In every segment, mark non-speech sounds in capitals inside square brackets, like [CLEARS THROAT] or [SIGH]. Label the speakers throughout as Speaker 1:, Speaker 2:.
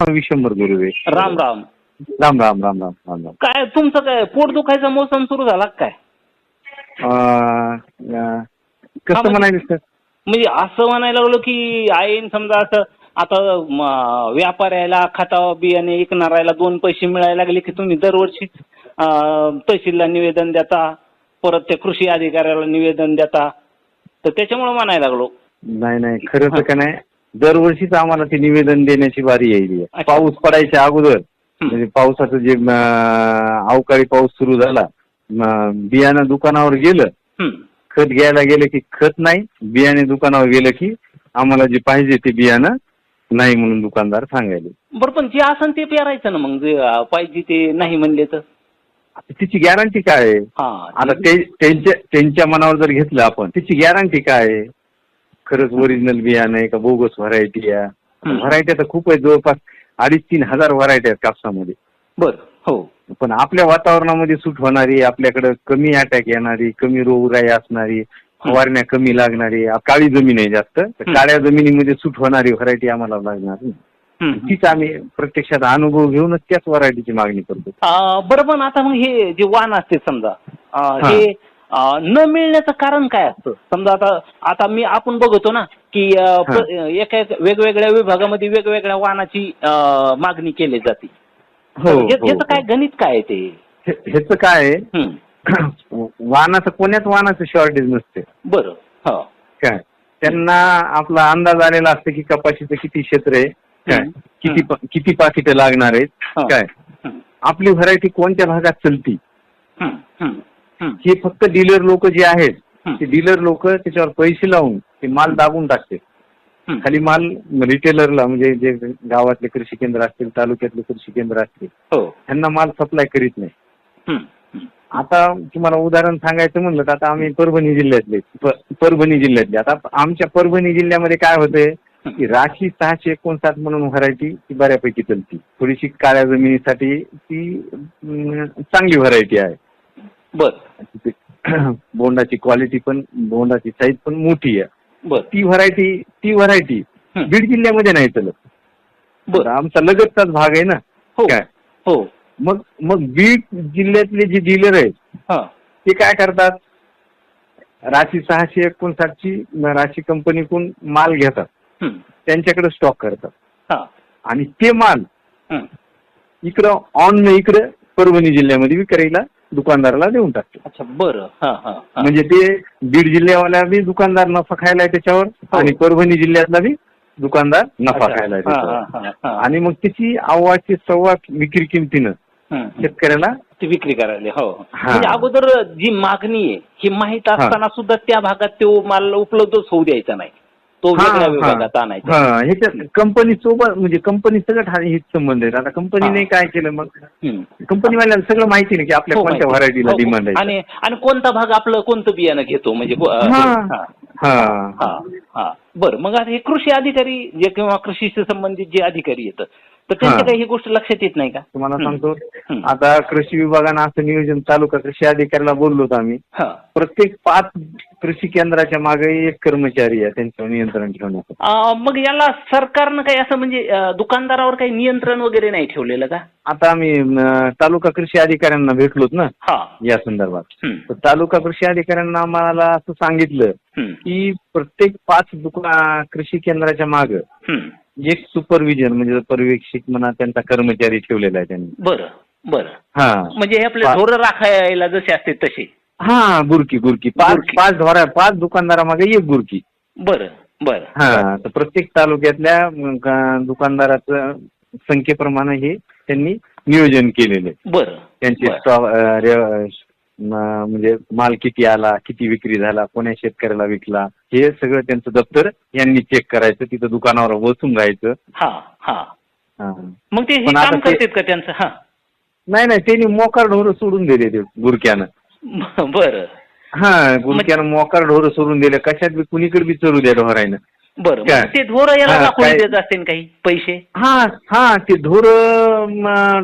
Speaker 1: हा विशंभर गुरुवे.
Speaker 2: राम राम.
Speaker 1: राम राम राम राम राम राम.
Speaker 2: काय तुमचं काय पोट दुखायचा मोसम सुरू झाला का काय?
Speaker 1: अं, कसं
Speaker 2: म्हणजे-
Speaker 1: म्हणायचं सर
Speaker 2: म्हणजे असं म्हणायला लागलो की आईन समजा असं आता म, व्यापाऱ्याला खता बियाणे विकणाऱ्याला दोन पैसे मिळायला लागले की तुम्ही दरवर्षी अं, तहसीलला निवेदन देता परत त्या कृषी अधिकाऱ्याला निवेदन देता तर त्याच्यामुळे म्हणायला लागलो.
Speaker 1: नाही नाही खरं तर का नाही दरवर्षीच आम्हाला ते निवेदन देण्याची बारी यायली आहे. पाऊस पडायच्या अगोदर. म्हणजे पावसाचं जे अवकाळी पाऊस सुरू झाला बियाणं दुकानावर गेलं. खत घ्यायला गेलं की खत नाही बियाणे दुकानावर गेलं की आम्हाला जे पाहिजे ते बियाणं नाही म्हणून दुकानदार सांगायले
Speaker 2: बरं पण जे असन ते पेरायचं ना मग जे पाहिजे ते नाही म्हणले तर
Speaker 1: तिची गॅरंटी काय आहे आता त्यांच्या मनावर जर घेतलं आपण त्याची गॅरंटी काय आहे खरंच ओरिजिनल बियाणं आहे का बोगस व्हरायटी आहे. व्हरायटी तर खूप आहे जवळपास अडीच तीन हजार व्हरायटी आहेत कापसामध्ये
Speaker 2: बर हो
Speaker 1: पण आपल्या वातावरणामध्ये सूट होणारी आपल्याकडे कमी अटॅक येणारी कमी रोगराई असणारी फवारण्या कमी लागणारी काळी जमीन आहे जास्त तर. काळ्या जमिनीमध्ये सूट होणारी व्हरायटी आम्हाला लागणार. तीच आम्ही प्रत्यक्षात अनुभव घेऊनच त्याच व्हरायटीची मागणी करतो
Speaker 2: बरं पण आता मग हे जे वाण असते समजा
Speaker 1: हा.
Speaker 2: न मिळण्याचं कारण काय असतं? समजा आता आता मी आपण बघतो ना की एका एका वेगवेगळ्या विभागामध्ये वेगवेगळ्या वाहनाची मागणी केली जाते.
Speaker 1: हो
Speaker 2: हे- ह्याचं काय
Speaker 1: हो.
Speaker 2: गणित काय ते?
Speaker 1: ह्याचं काय
Speaker 2: हं. [CLEARS THROAT]
Speaker 1: वाहनाचं कोण्याच वाहनाचं शॉर्टेज नसते.
Speaker 2: बरं हो.
Speaker 1: काय? त्यांना आपला अंदाज आलेला असतो की कपाशीचं किती क्षेत्र आहे. काय. किती किती पाकिटं लागणार आहेत. काय. आपली व्हरायटी कोणत्या भागात चलती?
Speaker 2: हं.
Speaker 1: फक्त डीलर लोक जे आहेत. ते डीलर लोक त्याच्यावर पैसे लावून ते माल दाबून टाकते. खाली माल रिटेलरला म्हणजे जे गावातले कृषी केंद्र असतील तालुक्यातले कृषी केंद्र असतील
Speaker 2: हो
Speaker 1: त्यांना माल सप्लाय करीत नाही. आता तुम्हाला उदाहरण सांगायचं म्हणलं तर आता आम्ही परभणी जिल्ह्यातले परभणी जिल्ह्यातले आता आमच्या परभणी जिल्ह्यामध्ये काय होतंय की राशी सहाशे एकोणसाठ म्हणून व्हरायटी ती बऱ्यापैकी चलती थोडीशी काळ्या जमिनीसाठी ती चांगली व्हरायटी आहे
Speaker 2: बरं. [CLEARS THROAT]
Speaker 1: बोंडाची क्वालिटी पण बोंडाची साईज पण मोठी आहे.
Speaker 2: बरं.
Speaker 1: ती व्हरायटी ती व्हरायटी. बीड जिल्ह्यामध्ये नाही चलत.
Speaker 2: बरं.
Speaker 1: आमचा लगतचाच भाग आहे ना.
Speaker 2: हो.
Speaker 1: काय?
Speaker 2: हो.
Speaker 1: मग मग बीड जिल्ह्यातले जे डीलर आहेत ते काय करतात? राशी सहाशे एकोणसाठची राशी कंपनीकडून माल घेतात. त्यांच्याकडे स्टॉक करतात. आणि ते माल. इकडं ऑन इकडं परभणी जिल्ह्यामध्ये विक्रीला दुकानदाराला देऊन टाकतात
Speaker 2: अच्छा बरं हा हा हा.
Speaker 1: म्हणजे ते बीड जिल्ह्यावाला बी दुकानदार नफा खायला आहे त्याच्यावर आणि परभणी जिल्ह्यातला बी दुकानदार नफा
Speaker 2: अच्छा.
Speaker 1: खायला आहे
Speaker 2: हा,
Speaker 1: त्याच्यावर
Speaker 2: हा, हा, हा.
Speaker 1: आणि मग त्याची अव्वाची सव्वा विक्री किमतीनं
Speaker 2: हं.
Speaker 1: शेतकऱ्याला
Speaker 2: ती विक्री करायला हो
Speaker 1: हा.
Speaker 2: म्हणजे अगोदर जी मागणी आहे ही माहीत असताना सुद्धा त्या भागात तो माल उपलब्धच होऊ द्यायचा नाही तो
Speaker 1: हा,
Speaker 2: वेगळ्या
Speaker 1: हा.
Speaker 2: विभागात आणायचा
Speaker 1: हा ह्याच्यात कंपनी सोबत म्हणजे कंपनी सगळं हा हेच संबंध आहेत आता कंपनीने काय केलं मग
Speaker 2: हं.
Speaker 1: कंपनीवाल्याला सगळं माहिती नाही की आपल्या
Speaker 2: हो,
Speaker 1: कोणत्या
Speaker 2: माहिती.
Speaker 1: व्हरायटीला
Speaker 2: हो,
Speaker 1: डिमांड आहे
Speaker 2: आणि आणि कोणता भाग आपलं कोणतं बियाणं घेतो म्हणजे को-
Speaker 1: हा.
Speaker 2: हा.
Speaker 1: हा
Speaker 2: हा हा बरं मग आता हे कृषी अधिकारी जे किंवा कृषीशी संबंधित जे अधिकारी येतं तर त्यांच्या. काही ही गोष्ट लक्षात येत नाही का
Speaker 1: तुम्हाला. सांगतो. आता कृषी विभागानं असं नियोजन तालुका कृषी अधिकाऱ्याला बोललो होतो आम्ही प्रत्येक पाच कृषी केंद्राच्या मागे एक कर्मचारी आहे त्यांच्यावर नियंत्रण ठेवण्यासाठी
Speaker 2: अं, मग याला सरकारनं काही असं म्हणजे दुकानदारावर काही नियंत्रण वगैरे नाही ठेवलेलं का
Speaker 1: आता आम्ही तालुका कृषी अधिकाऱ्यांना भेटलोत ना
Speaker 2: हा
Speaker 1: या संदर्भात. तर तालुका कृषी अधिकाऱ्यांना आम्हाला असं सांगितलं. की प्रत्येक पाच दुका कृषी केंद्राच्या माग. एक सुपरविजन म्हणजे पर्यवेक्षक म्हणा त्यांचा कर्मचारी ठेवलेला आहे त्यांनी.
Speaker 2: बरं बरं.
Speaker 1: हा.
Speaker 2: म्हणजे हे आपले ढोरं राखायला जसे असते तसे.
Speaker 1: हा गुरकी गुरकी. पाच. पाच ढोरा पाच दुकानदारामागे एक गुरकी.
Speaker 2: बरं बरं.
Speaker 1: हा तर प्रत्येक तालुक्यातल्या दुकानदाराचं संख्येप्रमाणे हे त्यांनी नियोजन केलेलं आहे.
Speaker 2: बरं
Speaker 1: त्यांचे म्हणजे माल किती आला किती विक्री झाला कोण्या शेतकऱ्याला विकला हे सगळं त्यांचं दप्तर यांनी चेक करायचं तिथं दुकानावर बसून राहायचं.
Speaker 2: हा. मग ते हे काम करतात का त्यांचं? हा.
Speaker 1: नाही नाही त्यांनी मोकार ढोरं सोडून दिले ते गुरक्यानं [LAUGHS]
Speaker 2: बरं.
Speaker 1: हा गुरक्यानं मोकार ढोरं सोडून दिले. कशात बी कुणीकडे बी चलू द्या ढोरायनं.
Speaker 2: बरं
Speaker 1: काय?
Speaker 2: ते ढोर याला
Speaker 1: हा,
Speaker 2: दाखवून
Speaker 1: काय?
Speaker 2: देत असतील काही पैसे
Speaker 1: हा हा ते ढोर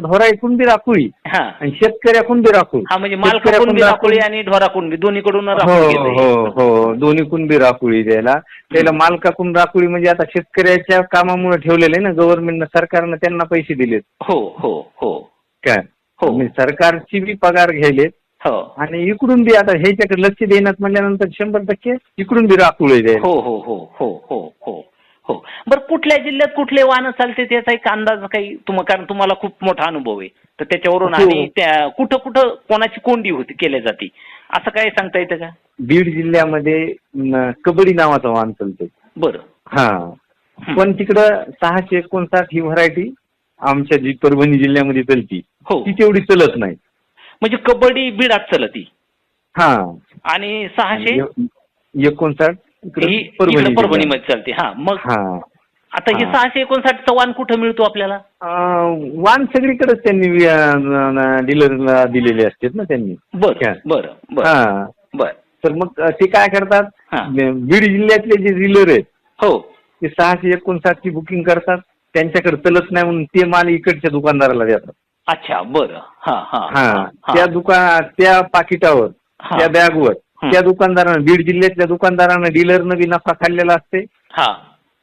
Speaker 1: ढोरायकून बी राखुळी
Speaker 2: हा
Speaker 1: आणि शेतकऱ्याकून बी राखूळ
Speaker 2: हा म्हणजे मालकाकडून बी राखोळी
Speaker 1: राखूळ.
Speaker 2: आणि ढोराकडून बी दोन्हीकडून
Speaker 1: हो
Speaker 2: राखोळी.
Speaker 1: हो हो दोन्हीकून बी राखुळी द्यायला त्याला मालकाकडून राखुळी म्हणजे आता शेतकऱ्याच्या कामामुळे ठेवलेलं ना गव्हर्नमेंटनं सरकारनं त्यांना पैसे दिलेत
Speaker 2: हो हो हो
Speaker 1: काय
Speaker 2: हो.
Speaker 1: म्हणजे सरकारची बी पगार घ्यायलेत
Speaker 2: हो.
Speaker 1: आणि इकडून बी आता ह्याच्याकडे लक्ष देण्यात म्हणल्यानंतर शंभर टक्के इकडून बी राखुळे
Speaker 2: हो हो हो हो हो हो हो. बरं कुठल्या जिल्ह्यात कुठले वाहनं चालते त्याचा एक अंदाज काही तुम्हाला कारण तुम्हाला खूप मोठा अनुभव आहे. तर त्याच्यावरून
Speaker 1: हो.
Speaker 2: आणि त्या कुठं कुठं कोणाची कोंडी होती केल्या जाते? असं काय सांगता येतं का?
Speaker 1: बीड जिल्ह्यामध्ये कबड्डी नावाचा वाहन चालतो
Speaker 2: बरं.
Speaker 1: हा. पण तिकडं सहाशे एकोणसाठ ही व्हरायटी आमच्या जी परभणी जिल्ह्यामध्ये चलती
Speaker 2: हो.
Speaker 1: ती तेवढी चलत नाही.
Speaker 2: म्हणजे कबड्डी बिडात चलती.
Speaker 1: हा.
Speaker 2: आणि सहाशे?
Speaker 1: एकोणसाठ
Speaker 2: ही
Speaker 1: परभणी.
Speaker 2: परभणीमध्ये चालते. हा मग आता हे. सहाशे एकोणसाठचा वाहन कुठं मिळतो आपल्याला?
Speaker 1: वाहन सगळीकडेच त्यांनी डीलरला दिलेले असतात ना त्यांनी.
Speaker 2: बरं? बरं बरं.
Speaker 1: हा.
Speaker 2: बरं.
Speaker 1: तर मग ते काय करतात. बीड जिल्ह्यातले जे डीलर आहेत
Speaker 2: हो.
Speaker 1: ते सहाशे एकोणसाठ ची बुकिंग करतात. त्यांच्याकडे चलत नाही म्हणून ते माल इकडच्या दुकानदाराला देतात.
Speaker 2: अच्छा बरं. हा.
Speaker 1: त्या दुकान त्या पाकिटावर. त्या बॅगवर. त्या दुकानदारानं बीड जिल्ह्यातल्या दुकानदारानं डीलरनं बी नफा खाल्लेला असते.
Speaker 2: हा.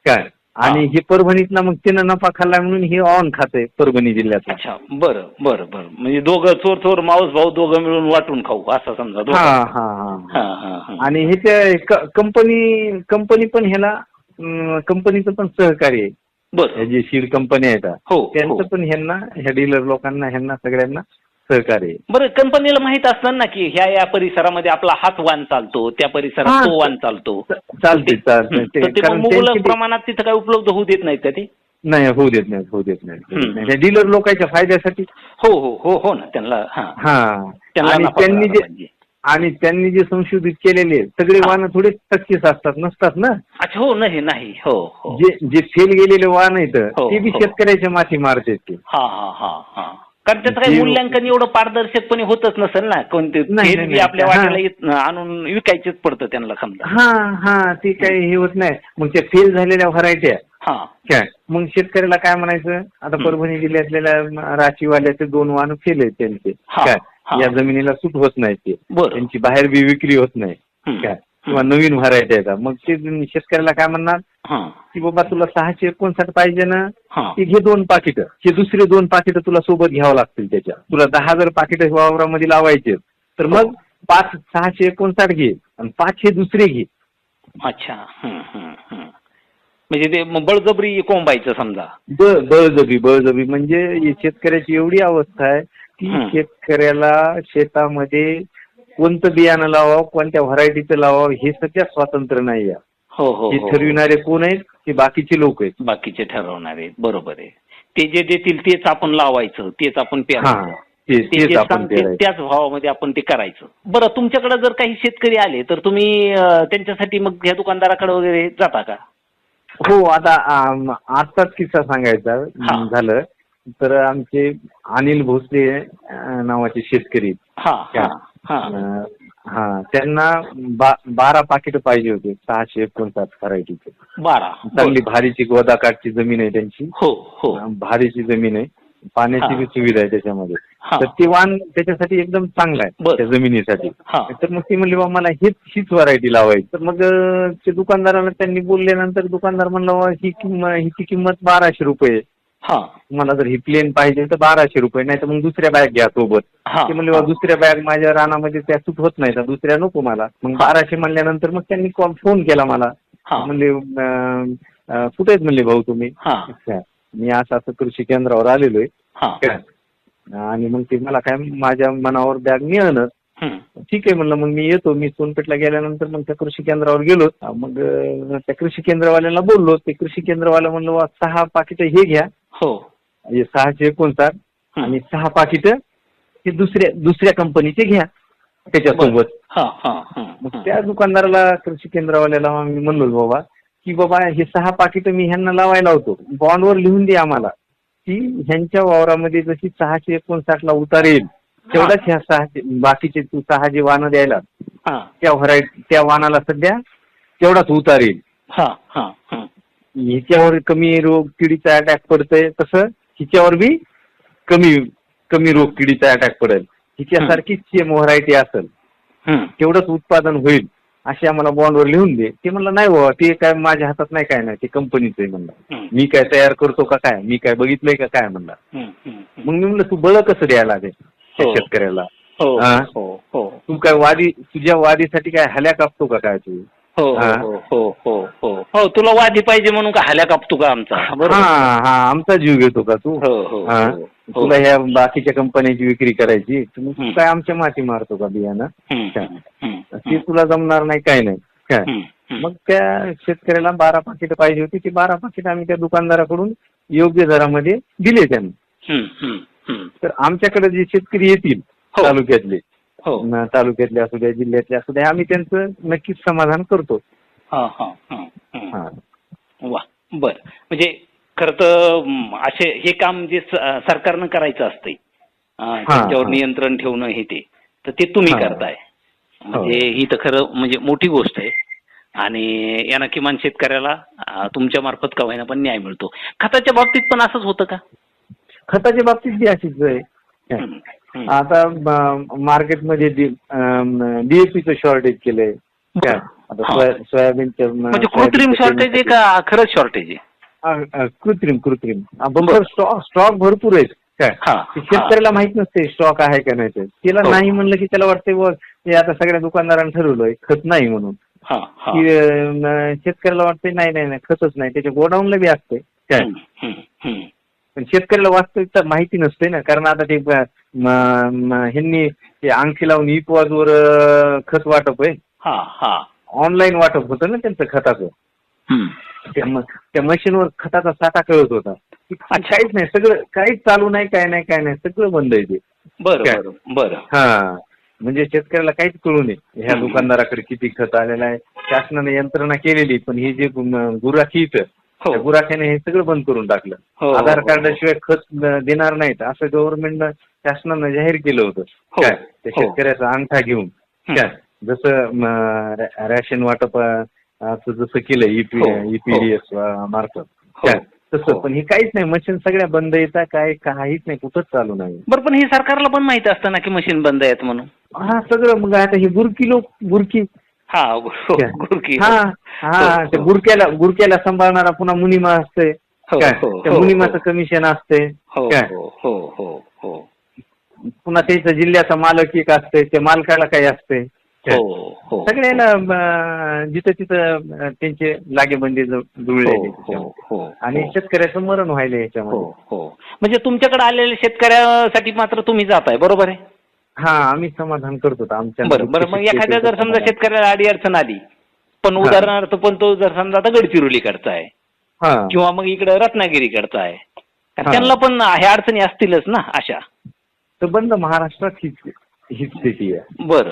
Speaker 1: काय? आणि हे. परभणीतला मग त्यानं नफा खाल्ला म्हणून हे ऑन खाते परभणी जिल्ह्यात
Speaker 2: अच्छा बरं बरं बरं. म्हणजे दोघं चोर चोर माऊस भाऊ दोघं मिळून वाटून खाऊ असं समजा
Speaker 1: आणि हे ते कंपनी कंपनी पण ह्याला कंपनीचं पण सहकार्य आहे.
Speaker 2: बरं
Speaker 1: हे जे सीड कंपनी आहेत
Speaker 2: हो, हो.
Speaker 1: त्यांचं पण ह्यांना ह्या डीलर लोकांना ह्यांना सगळ्यांना सहकार्य आहे
Speaker 2: बरं कंपनीला माहीत असतं ना की ह्या या परिसरामध्ये आपला हात वाहन चालतो त्या परिसरात
Speaker 1: हा.
Speaker 2: तो वाहन चालतो
Speaker 1: चालते
Speaker 2: हं. मुबलक प्रमाणात तिथं काय उपलब्ध होऊ देत नाहीत का ते
Speaker 1: नाही होऊ देत नाही होऊ देत
Speaker 2: हं.
Speaker 1: नाही डीलर लोकांच्या फायद्यासाठी
Speaker 2: हो हो हो हो ना त्यांना हा
Speaker 1: हा
Speaker 2: त्यांना
Speaker 1: जे. आणि त्यांनी जे संशोधित केलेले सगळे. वाहन थोडे सक्सेस असतात नसतात ना?
Speaker 2: अच्छा हो नाही नाही हो हो.
Speaker 1: जे जे फेल गेलेले वाहन आहेत
Speaker 2: हो,
Speaker 1: ते बी
Speaker 2: हो.
Speaker 1: शेतकऱ्याच्या माथी मारतात ते.
Speaker 2: हा हा हा हा. कारण त्याचं काही मूल्यांकन एवढं पारदर्शकपणे होतच नसेल ना? कोणते
Speaker 1: नाही, नाही.
Speaker 2: आपल्या
Speaker 1: हा.
Speaker 2: वाट्याला येत आणून विकायचेच पडतं त्यांना समजा.
Speaker 1: हा हा ते काही हे होत नाही. मग त्या फेल झालेल्या व्हरायट्या.
Speaker 2: हा.
Speaker 1: काय? मग शेतकऱ्याला काय म्हणायचं? आता. परभणी जिल्ह्यातल्या राशीवाल्याचे दोन वाहन फेल आहेत त्यांचे.
Speaker 2: हा,
Speaker 1: काय. या जमिनीला सूट होत नाही ते. त्यांची बाहेर बी विक्री होत नाही.
Speaker 2: हं.
Speaker 1: काय किंवा नवीन व्हरायटी आहेत मग ते शेतकऱ्याला काय म्हणणार? की बाबा तुला सहाशे एकोणसाठ पाहिजे ना
Speaker 2: हा.
Speaker 1: ते घे दोन पाकिट. हे दुसरे दोन पाकिट तुला सोबत घ्यावं लागतील त्याच्या. तुला दहा जर पाकिट वावरामध्ये लावायचे तर मग
Speaker 2: हो.
Speaker 1: पाच सहाशे एकोणसाठ घे आणि पाच हे दुसरे घे.
Speaker 2: अच्छा. म्हणजे ते बळजबरी कोंबायचं समजा.
Speaker 1: ब- बळजबी बळजबी म्हणजे शेतकऱ्याची एवढी अवस्था आहे की. शेतकऱ्याला शेतामध्ये कोणतं बियाणं लावावं कोणत्या व्हरायटीचं लावावं हे सध्या स्वातंत्र्य नाही आहे
Speaker 2: हो हो
Speaker 1: हे. ठरविणारे कोण आहेत ते बाकीचे लोक आहेत
Speaker 2: बाकीचे ठरवणार आहेत बरोबर आहे ते जे देतील तेच आपण लावायचं तेच आपण
Speaker 1: हा ते-
Speaker 2: ते
Speaker 1: तेच
Speaker 2: जे
Speaker 1: आपण
Speaker 2: सांगतील
Speaker 1: पेरायचं.
Speaker 2: त्याच भावामध्ये आपण ते करायचं बरं तुमच्याकडे जर काही शेतकरी आले तर तुम्ही अं, त्यांच्यासाठी मग या दुकानदाराकडे वगैरे जाता का
Speaker 1: हो आता आम, आत्ताच किस्सा सांगायचा
Speaker 2: हा.
Speaker 1: झालं तर आमचे अनिल भोसले नावाचे शेतकरी
Speaker 2: हा हा हा.
Speaker 1: हा त्यांना बारा पाकिट पाहिजे होते सहाशे एकोणसाठ व्हरायटीचे.
Speaker 2: बारा
Speaker 1: चांगली भारीची गोदाकाठची जमीन आहे त्यांची.
Speaker 2: हो हो.
Speaker 1: भारीची जमीन आहे. पाण्याची. बी सुविधा आहे त्याच्यामध्ये. तर ते वाण त्याच्यासाठी एकदम चांगला आहे. त्या जमिनीसाठी.
Speaker 2: हा.
Speaker 1: तर मग ती म्हणली बा मला हेच हीच व्हरायटी लावायची. तर मग ते दुकानदाराला त्यांनी बोलल्यानंतर दुकानदार म्हणला ही किंमत हिची किंमत बाराशे रुपये.
Speaker 2: हा.
Speaker 1: मला जर ही प्लेन पाहिजे तर बाराशे रुपये नाही तर मग दुसऱ्या बॅग घ्या सोबत.
Speaker 2: हा.
Speaker 1: ते म्हणले बा दुसऱ्या बॅग माझ्या रानामध्ये त्या सूट होत नाही तर दुसऱ्या नको मला. मग. बाराशे म्हणल्यानंतर मग त्यांनी कॉल फोन केला मला.
Speaker 2: हा.
Speaker 1: म्हणले अं, अं, कुठे आहेत म्हणले भाऊ तुम्ही.
Speaker 2: हा.
Speaker 1: अच्छा. मी असं असं कृषी केंद्रावर आलेलो आहे.
Speaker 2: हा
Speaker 1: आणि मग ते मला काय माझ्या मनावर बॅग मिळणं.
Speaker 2: हं.
Speaker 1: ठीक आहे म्हणलं मग मी येतो. मी सोनपेठला गेल्यानंतर मग त्या कृषी केंद्रावर गेलो. मग अं, त्या कृषी केंद्रवाल्याला बोललो. ते कृषी केंद्रवाला म्हणलं "वा, सहा पाकिट हे घ्या.
Speaker 2: हो.
Speaker 1: हे सहाशे एकोणसाठ. आणि सहा पाकिट हे दुसऱ्या दुसऱ्या कंपनीचे घ्या. त्याच्यासोबत.
Speaker 2: हा हा हं,
Speaker 1: मग. त्या दुकानदाराला कृषी केंद्रवाल्याला मी म्हणलो बाबा की बाबा हे सहा पाकिट मी ह्यांना लावायला होतो. बॉन्डवर लिहून दे आम्हाला. की ह्यांच्या वावरामध्ये जशी सहाशे एकोणसाठला उतार येईल तेवढाच ह्या सहाशे बाकीचे तू सहा जे वाहनं द्यायला त्या व्हरायटी त्या वाहनाला सध्या तेवढाच उतार येईल.
Speaker 2: हा.
Speaker 1: हिच्यावर कमी रोग किडीचा अटॅक पडतंय तसं हिच्यावर बी कमी कमी रोग किडीचा अटॅक पडेल हिच्यासारखीच सेम व्हरायटी असेल. तेवढंच उत्पादन होईल असे आम्हाला बॉन्डवर लिहून दे ते म्हणलं नाही बाबा ते काय माझ्या हातात नाही काय नाही ते कंपनीचं आहे म्हणलं. मी काय तयार करतो का काय मी काय बघितलंय का काय म्हणलं. मग मी म्हणलं तू बळ कसं द्यायला लागेल त्या
Speaker 2: हो.
Speaker 1: शेतकऱ्याला.
Speaker 2: हो
Speaker 1: हो तू काय वादी तुझ्या वादीसाठी काय हल्या कापतो का काय तू
Speaker 2: हो
Speaker 1: हा.
Speaker 2: हो हो हो हो तुला वादी पाहिजे म्हणून का हाल्या कापतो का आमचा
Speaker 1: हा हा आमचा जीव घेतो का तू
Speaker 2: हो हो
Speaker 1: हा. तुला ह्या बाकीच्या कंपन्यांची विक्री करायची मग तू. काय आमच्या माती मारतो का बियाणं
Speaker 2: हम्म.
Speaker 1: काय?
Speaker 2: हम्म.
Speaker 1: ते तुला जमणार नाही काय नाही काय
Speaker 2: हम्म. हम्म.
Speaker 1: मग त्या शेतकऱ्याला बारा पाकिट पाहिजे होती ती बारा पाकिट आम्ही त्या दुकानदाराकडून योग्य दरामध्ये दिले त्यांना
Speaker 2: हम्म. हम्म. हम्म.
Speaker 1: तर आमच्याकडे जे शेतकरी येतील
Speaker 2: हो.
Speaker 1: तालुक्यातले तालुक्यातले असू द्या जिल्ह्यातले असू द्या आम्ही त्यांचं नक्कीच समाधान करतो.
Speaker 2: हा हा हा हा.
Speaker 1: हा.
Speaker 2: वा बर. म्हणजे खर तर असे हे काम जे सरकारनं करायचं असतंय त्यांच्यावर
Speaker 1: हा.
Speaker 2: नियंत्रण ठेवणं हे ते तर ते तुम्ही
Speaker 1: हा.
Speaker 2: करताय. म्हणजे ही. तर खरं म्हणजे मोठी गोष्ट आहे. आणि यानं किमान शेतकऱ्याला तुमच्या मार्फत का होईना पण न्याय मिळतो. खताच्या बाबतीत पण असंच होतं का?
Speaker 1: खताच्या बाबतीत बी अशीच आहे. आता मार्केटमध्ये डीएपीचं शॉर्टेज केलंय. काय आता. सोया- सोयाबीनचं
Speaker 2: म्हणजे कृत्रिम शॉर्टेज आहे का खरंच शॉर्टेज आहे?
Speaker 1: कृत्रिम कृत्रिम. स्टॉक भरपूर आहे काय? ते शेतकऱ्याला माहीत नसते स्टॉक आहे का नाही ते. त्याला
Speaker 2: हो.
Speaker 1: नाही म्हणलं की त्याला वाटतंय बुवा, हे आता सगळ्या दुकानदारांनी ठरवलंय खत नाही म्हणून. की शेतकऱ्याला वाटतंय नाही नाही नाही खतच नाही. त्याच्या गोडाऊनला बी असते काय. पण शेतकऱ्याला वास्तविकता माहिती नसते ना. कारण आता ते ह्यांनी ते अंगठी लावून वर खत वाटप आहे.
Speaker 2: हा हा.
Speaker 1: ऑनलाईन वाटप होतं ना त्यांचं खताचं. त्या मशीनवर खताचा साठा कळत होता. काहीच नाही सगळं काहीच चालू नाही काय नाही काय नाही सगळं बंद आहे ते.
Speaker 2: बरं? बरं
Speaker 1: हा. म्हणजे शेतकऱ्याला काहीच कळू नये. ह्या. दुकानदाराकडे किती खत आलेलं आहे. शासनाने यंत्रणा केलेली पण हे जे गुराखी इथं त्या गुराख्याने हे सगळं बंद करून टाकलं.
Speaker 2: हो,
Speaker 1: आधार
Speaker 2: हो,
Speaker 1: कार्डाशिवाय खत देणार नाहीत असं गव्हर्नमेंटनं शासनानं जाहीर केलं होतं.
Speaker 2: हो,
Speaker 1: काय? त्या
Speaker 2: हो.
Speaker 1: शेतकऱ्याचा अंगठा घेऊन.
Speaker 2: हं.
Speaker 1: काय? जसं रॅशन वाटप जसं केलं
Speaker 2: हो,
Speaker 1: ईपीडीएस मार्फत.
Speaker 2: हो,
Speaker 1: काय? तसं
Speaker 2: हो.
Speaker 1: पण हे काहीच नाही. मशीन सगळ्या बंद येतात काय काहीच नाही. कुठंच चालू नाही.
Speaker 2: बरं पण हे सरकारला पण माहिती असतं ना की मशीन बंद आहेत म्हणून.
Speaker 1: हा सगळं. मग आता हे बुरकी लोक बुरकी [LAUGHS]
Speaker 2: हा हो, गुरकी.
Speaker 1: ते. गुरक्याला गुरक्याला सांभाळणारा पुन्हा मुनिमा असते मुनिमाचं. कमिशन असते पुन्हा त्याचा जिल्ह्याचा मालक एक असते त्या मालकाला काही असते?
Speaker 2: हो हो
Speaker 1: सगळ्यांना अं, जिथं तिथं त्यांचे लागेबंदी जु- जुळलेले
Speaker 2: हो
Speaker 1: त्याच्यामध्ये.
Speaker 2: हो
Speaker 1: आणि शेतकऱ्याचं मरण व्हायला याच्यामध्ये.
Speaker 2: म्हणजे तुमच्याकडे आलेल्या शेतकऱ्यासाठी मात्र तुम्ही जाताय बरोबर आहे?
Speaker 1: हा आम्ही समाधान करतो आमच्या
Speaker 2: बरं बरं मग एखाद्या जर समजा शेतकऱ्याला अडी अडचण आली पण. उदाहरणार्थ पण तो जर समजा आता गडचिरोलीकडचा आहे
Speaker 1: हा.
Speaker 2: किंवा मग इकडे रत्नागिरीकडचा आहे. त्यांना पण ह्या अडचणी असतीलच ना अशा?
Speaker 1: तर बंद महाराष्ट्रात हीच हीच स्थिती आहे.
Speaker 2: बरं.